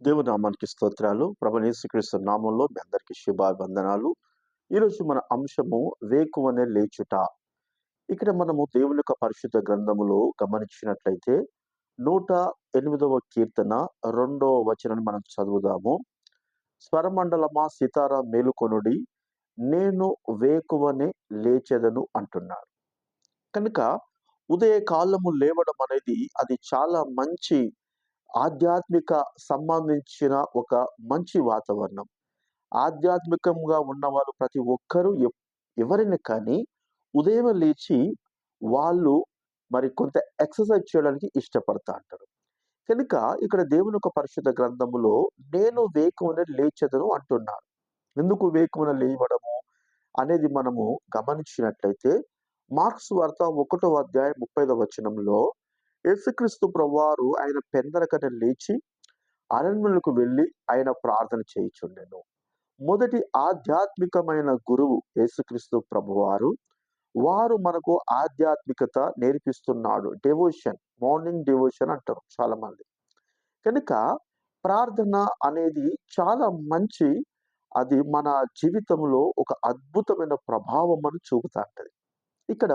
దేవుని నామానికి స్తోత్రాలు. ప్రభనేశ్వరిస్తు నామంలో మీ అందరికీ శుభాభివందనాలు. ఈరోజు మన అంశము వేకువనే లేచుట. ఇక్కడ మనము దేవుని యొక్క పరిశుద్ధ గ్రంథములో గమనించినట్లయితే నూట ఎనిమిదవ కీర్తన రెండవ వచనాన్ని మనం చదువుదాము. స్వరమండలమా సితార మేలుకొనుడి నేను వేకువనే లేచెదను అంటున్నాడు. కనుక ఉదయ కాలము లేవడం అనేది అది చాలా మంచి ఆధ్యాత్మిక సంబంధించిన ఒక మంచి వాతావరణం. ఆధ్యాత్మికంగా ఉన్నవారు ప్రతి ఒక్కరూ ఎప్- ఎవరైనా కానీ ఉదయం లేచి వాళ్ళు మరి కొంత ఎక్సర్సైజ్ చేయడానికి ఇష్టపడతా అంటారు. కనుక ఇక్కడ దేవుని యొక్క పరిశుద్ధ గ్రంథములో నేను వేకమున లేచెదను అంటున్నాను ఎందుకు వేకమున లేవడము అనేది మనము గమనించినట్లయితే మార్క్స్ వార్త ఒకటో అధ్యాయం ముప్పైదవ వచనంలో యేసుక్రీస్తు ప్రభువారు ఆయన పెందరకట లేచి అరణ్యులకు వెళ్ళి ఆయన ప్రార్థన చేయుచుండెను. మొదటి ఆధ్యాత్మికమైన గురువు యేసుక్రీస్తు ప్రభువారు వారు మనకు ఆధ్యాత్మికత నేర్పిస్తున్నాడు. డెవోషన్ మార్నింగ్ డెవోషన్ అంటారు చాలా మంది కనుక ప్రార్థన అనేది చాలా మంచి అది మన జీవితంలో ఒక అద్భుతమైన ప్రభావం అని చూపుతా ఉంటది ఇక్కడ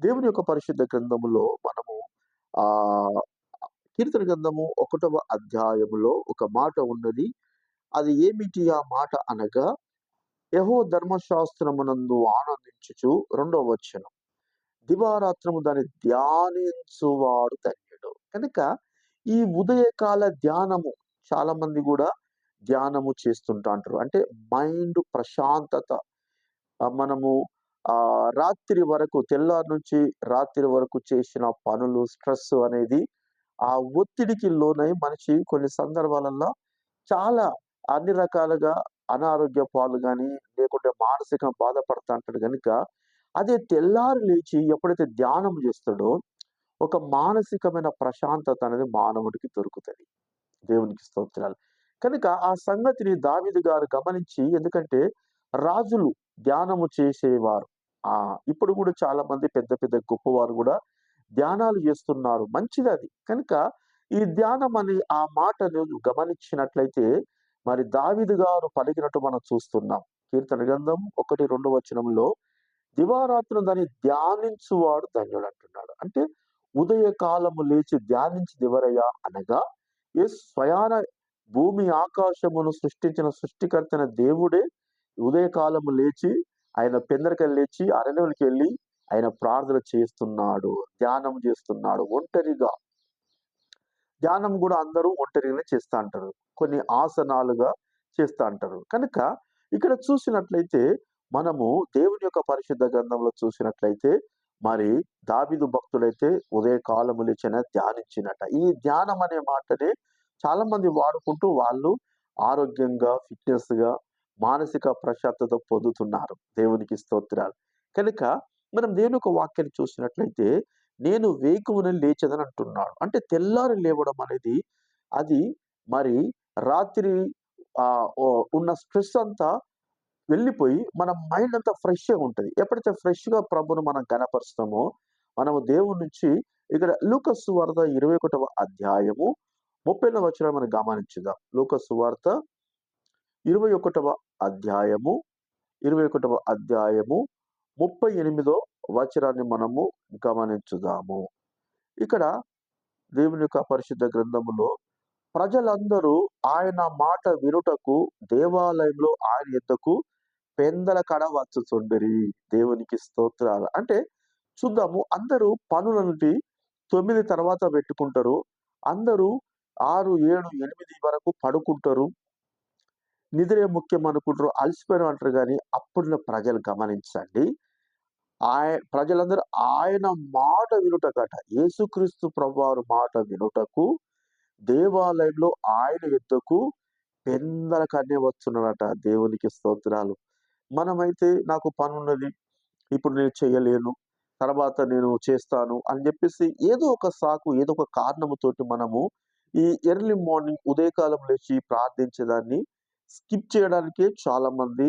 దేవుని యొక్క పరిశుద్ధ గ్రంథములో మనము ఆ కీర్తన గ్రంథము ఒకటవ అధ్యాయములో ఒక మాట ఉన్నది. అది ఏమిటి ఆ మాట అనగా యహో ధర్మశాస్త్రమునందు ఆనందించుచు రెండవ వచనం. దివారాత్రము దాన్ని ధ్యానించువాడు ధన్యుడు కనుక ఈ ఉదయకాల ధ్యానము చాలా మంది కూడా ధ్యానము చేస్తుంటా అంటారు అంటే మైండ్ ప్రశాంతత మనము ఆ రాత్రి వరకు తెల్లారి నుంచి రాత్రి వరకు చేసిన పనులు స్ట్రెస్ అనేది ఆ ఒత్తిడికి లోనై మనిషి కొన్ని సందర్భాలలో చాలా అన్ని రకాలుగా అనారోగ్య పాలు కానీ లేకుంటే మానసిక బాధపడతా అంటాడు కనుక అదే తెల్లారి లేచి ఎప్పుడైతే ధ్యానం చేస్తాడో ఒక మానసికమైన ప్రశాంతత అనేది మానవుడికి దొరుకుతుంది. దేవునికి స్తోత్రాలు. కనుక ఆ సంగతిని దావిది గారు గమనించి ఎందుకంటే రాజులు ధ్యానము చేసేవారు. ఇప్పుడు కూడా చాలా మంది పెద్ద పెద్ద గొప్పవారు కూడా ధ్యానాలు చేస్తున్నారు. మంచిది అది కనుక ఈ ధ్యానం అని ఆ మాటను గమనించినట్లయితే మరి దావిదు గారు పలికినట్టు మనం చూస్తున్నాం. కీర్తన గ్రంథం ఒకటి రెండు వచనంలో దివారాత్రులు దాన్ని ధ్యానించువాడు ధన్యుడు అంటున్నాడు. అంటే ఉదయ కాలము లేచి ధ్యానించి దివరయ్యా అనగా ఏ స్వయాన భూమి ఆకాశమును సృష్టించిన సృష్టికర్తన దేవుడే ఉదయకాలము లేచి ఆయన పెందరికి లేచి అరణ్యులకి వెళ్ళి ఆయన ప్రార్థన చేస్తున్నాడు ధ్యానం చేస్తున్నాడు ఒంటరిగా. ధ్యానం కూడా అందరూ ఒంటరిగానే చేస్తా అంటారు. కొన్ని ఆసనాలుగా చేస్తా అంటారు. కనుక ఇక్కడ చూసినట్లయితే మనము దేవుని యొక్క పరిశుద్ధ గ్రంథంలో చూసినట్లయితే మరి దాబిదు భక్తులైతే ఉదయ కాలము లేచిన ధ్యానించినట. ఈ ధ్యానం అనే మాటనే చాలా మంది వాడుకుంటూ వాళ్ళు ఆరోగ్యంగా ఫిట్నెస్గా మానసిక ప్రశాంతత పొందుతున్నారు. దేవునికి స్తోత్రాలు. కనుక మనం దేవుని యొక్క వాక్యాన్ని చూసినట్లయితే నేను వేకువని లేచదని అంటున్నాడు. అంటే తెల్లారి లేవడం అనేది అది మరి రాత్రి ఆ ఉన్న స్ట్రెస్ అంతా వెళ్ళిపోయి మన మైండ్ అంతా ఫ్రెష్గా ఉంటుంది. ఎప్పుడైతే ఫ్రెష్గా ప్రభును మనం కనపరుస్తామో మనము దేవుడి నుంచి ఇక్కడ లూకస్ వార్త ఇరవై ఒకటవ అధ్యాయము ముప్పై వచ్చిన మనం గమనించుదాం. లూకస్ వార్త ఇరవై ఒకటవ అధ్యాయము ఇరవై ఒకటవ అధ్యాయము ముప్పై ఎనిమిదో వచనాన్ని మనము గమనించుదాము. ఇక్కడ దేవుని యొక్క పరిశుద్ధ గ్రంథములో ప్రజలందరూ ఆయన మాట వినుటకు దేవాలయంలో ఆయన ఎద్దకు పెందల కడ వచ్చుచుండిరి. దేవునికి స్తోత్రాలు. అంటే చూద్దాము అందరూ పనుల తొమ్మిది తర్వాత పెట్టుకుంటారు. అందరూ ఆరు ఏడు ఎనిమిది వరకు పడుకుంటారు. నిద్రే ముఖ్యం అనుకుంటారు. అలసిపోయిన అంటారు కానీ అప్పుడున్న ప్రజలు గమనించండి. ఆయ ప్రజలందరూ ఆయన మాట వినుటకట. యేసుక్రీస్తు ప్రభువారు మాట వినుటకు దేవాలయంలో ఆయన ఎద్దుకు పెందల కన్నే వచ్చున్నారట దేవునికి స్తోత్రాలు. మనమైతే నాకు పని ఉన్నది ఇప్పుడు నేను చేయలేను తర్వాత నేను చేస్తాను అని చెప్పేసి ఏదో ఒక సాకు ఏదో ఒక కారణముతోటి మనము ఈ ఎర్లీ మార్నింగ్ ఉదయకాలం లేచి ప్రార్థించేదాన్ని స్కిప్ చేయడానికే చాలా మంది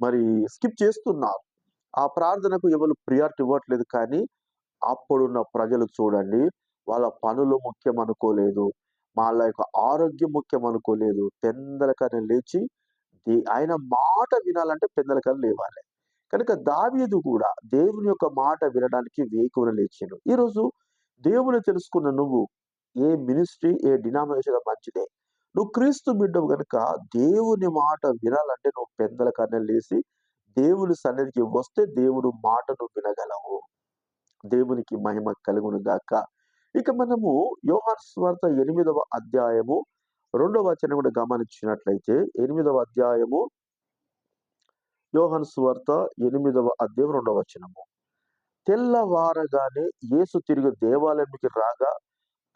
మరి స్కిప్ చేస్తున్నారు. ఆ ప్రార్థనకు ఎవరు ప్రియారిటీ ఇవ్వట్లేదు కానీ అప్పుడున్న ప్రజలు చూడండి వాళ్ళ పనులు ముఖ్యం అనుకోలేదు వాళ్ళ యొక్క ఆరోగ్యం ముఖ్యం అనుకోలేదు. పెందలకని లేచి ఆయన మాట వినాలంటే పెందలకని లేవాలి. కనుక దావీదు కూడా దేవుని యొక్క మాట వినడానికి వేకువన లేచాడు. ఈరోజు దేవుని తెలుసుకున్న నువ్వు ఏ మినిస్ట్రీ ఏ డినామినేషన్ మంచిదే నువ్వు క్రీస్తు బిడ్డవు కనుక దేవుని మాట వినాలంటే నువ్వు పెందల కన్నా లేసి దేవుని సన్నిధికి వస్తే దేవుడు మాటను వినగలవు. దేవునికి మహిమ కలుగును గాక. ఇక మనము యోహాన్ స్వార్త ఎనిమిదవ అధ్యాయము రెండవ వచనం కూడా గమనించినట్లయితే ఎనిమిదవ అధ్యాయము యోహన్ స్వార్త ఎనిమిదవ అధ్యాయం రెండవ వచనము. తెల్లవారగానే యేసు తిరిగి దేవాలయంకి రాగా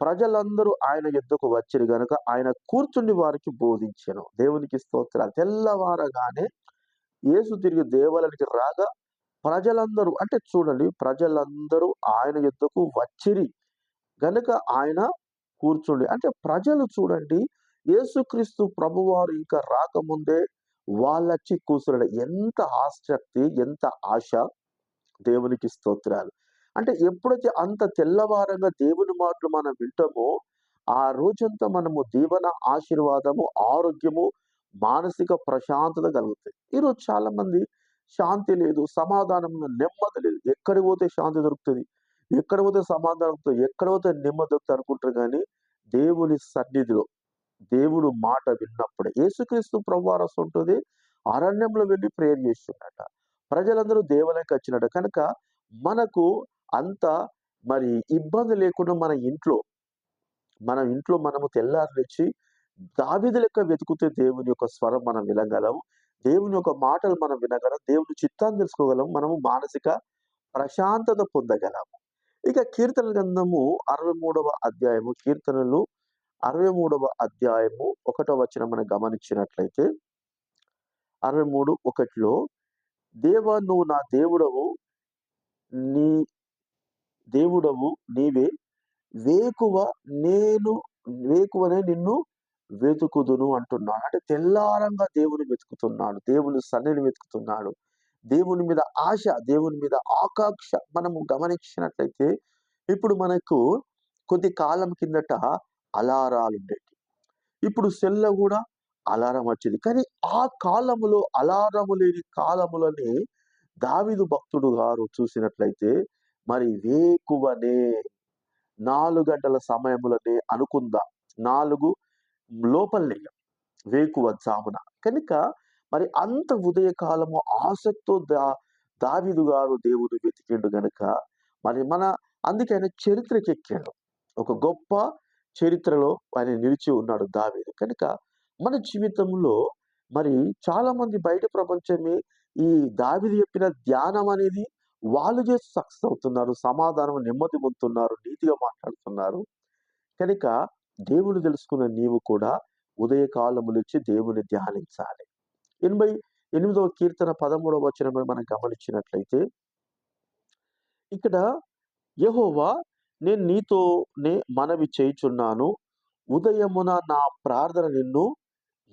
ప్రజలందరూ ఆయన యుద్ధకు వచ్చిరు గనుక ఆయన కూర్చుండి వారికి బోధించాను. దేవునికి స్తోత్రాలు. తెల్లవారగానే యేసు తిరిగి దేవాలయానికి రాగా ప్రజలందరూ అంటే చూడండి ప్రజలందరూ ఆయన యుద్ధకు వచ్చిరి గనుక ఆయన కూర్చుండి. అంటే ప్రజలు చూడండి యేసుక్రీస్తు ప్రభువారు ఇంకా రాకముందే వాళ్ళచ్చి కూర్చున్నాడు. ఎంత ఆసక్తి ఎంత ఆశ దేవునికి స్తోత్రాలు. అంటే ఎప్పుడైతే అంత తెల్లవారంగా దేవుని మాటలు మనం వింటామో ఆ రోజంతా మనము దీవెన ఆశీర్వాదము ఆరోగ్యము మానసిక ప్రశాంతత కలుగుతాయి. ఈరోజు చాలా మంది శాంతి లేదు సమాధానం నెమ్మది లేదు. ఎక్కడ పోతే శాంతి దొరుకుతుంది ఎక్కడ పోతే సమాధానం దొరుకుతుంది ఎక్కడ పోతే నెమ్మది దొరుకుతుంది అనుకుంటారు కానీ దేవుని సన్నిధిలో దేవుడు మాట విన్నప్పుడు యేసుక్రీస్తు ప్రభువారసు ఉంటుంది అరణ్యంలో వెళ్ళి ప్రేయర్ చేస్తున్నట ప్రజలందరూ దేవాలయంకి వచ్చినట్టు కనుక మనకు అంత మరి ఇబ్బంది లేకుండా మన ఇంట్లో మన ఇంట్లో మనము తెల్లారి లేచి దావిది లెక్క వెతుకుతే దేవుని యొక్క స్వరం మనం వినగలం దేవుని యొక్క మాటలు మనం వినగలం. దేవుని చిత్తాన్ని తెలుసుకోగలం. మనము మానసిక ప్రశాంతత పొందగలము. ఇక కీర్తన గ్రంథము అరవై మూడవ అధ్యాయము కీర్తనలు అరవై మూడవ అధ్యాయము ఒకటో వచ్చిన మనం గమనించినట్లయితే అరవై మూడు ఒకటిలో దేవ నువ్వు నా దేవుడవు. నీ దేవుడవు నీవే. వేకువ నేను వేకువనే నిన్ను వెతుకుదును అంటున్నాడు. అంటే తెల్లారంగా దేవుని వెతుకుతున్నాడు. దేవుని సన్నిని వెతుకుతున్నాడు. దేవుని మీద ఆశ దేవుని మీద ఆకాంక్ష మనము గమనించినట్లయితే ఇప్పుడు మనకు కొద్ది కాలం కిందట అలారాలు ఉండేవి ఇప్పుడు సెల్ల కూడా అలారం వచ్చింది. కానీ ఆ కాలములో అలారము లేని కాలములని దావిదు భక్తుడు గారు చూసినట్లయితే మరి వేకువనే నాలుగు గంటల సమయములనే అనుకుందాం? నాలుగు లోపలనే వేకువ జామున. కనుక మరి అంత ఉదయకాలము ఆసక్తితో దా దావిదు గారు దేవుడు వెతికిండు గనుక మరి మన అందుకే ఆయన చరిత్రకి ఒక గొప్ప చరిత్రలో ఆయన నిలిచి ఉన్నాడు దావీదు. కనుక మన జీవితంలో మరి చాలా మంది బయట ప్రపంచమే ఈ దావిది చెప్పిన ధ్యానం అనేది వాళ్ళు చేసి సక్సెస్ అవుతున్నారు సమాధానం నెమ్మది పొందుతున్నారు నీతిగా మాట్లాడుతున్నారు. కనుక దేవుని తెలుసుకున్న నీవు కూడా ఉదయకాలములు ఇచ్చి దేవుని ధ్యానించాలి. ఎనభై ఎనిమిదవ కీర్తన పదమూడవ వచనం మనం గమనించినట్లయితే ఇక్కడ యహోవా నేను నీతోనే మనవి చేయుచున్నాను. ఉదయమున నా ప్రార్థన నిన్ను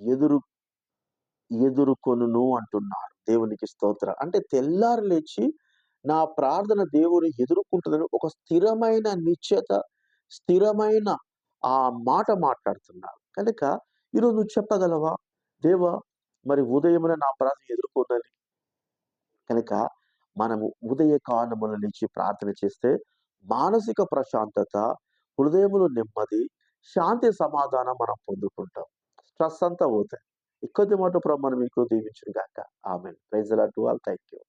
ఎదురు ఎదుర్కొనును అంటున్నాడు దేవునికి స్తోత్ర. అంటే తెల్లారు లేచి నా ప్రార్థన దేవుని ఎదుర్కొంటుందని ఒక స్థిరమైన నిశ్చత స్థిరమైన ఆ మాట మాట్లాడుతున్నారు. కనుక ఈరోజు నువ్వు చెప్పగలవా? దేవా మరి ఉదయమున నా ప్రార్థన ఎదుర్కొందని. కనుక మనము ఉదయ కాలముల నుంచి ప్రార్థన చేస్తే మానసిక ప్రశాంతత హృదయములో నెమ్మది శాంతి సమాధానం మనం పొందుకుంటాం. స్ట్రెస్ అంతా పోతాయి. ఎక్కువ మాట ప్రభు మనం ఇంట్లో దీవించిన ఆమె praise to all. Thank you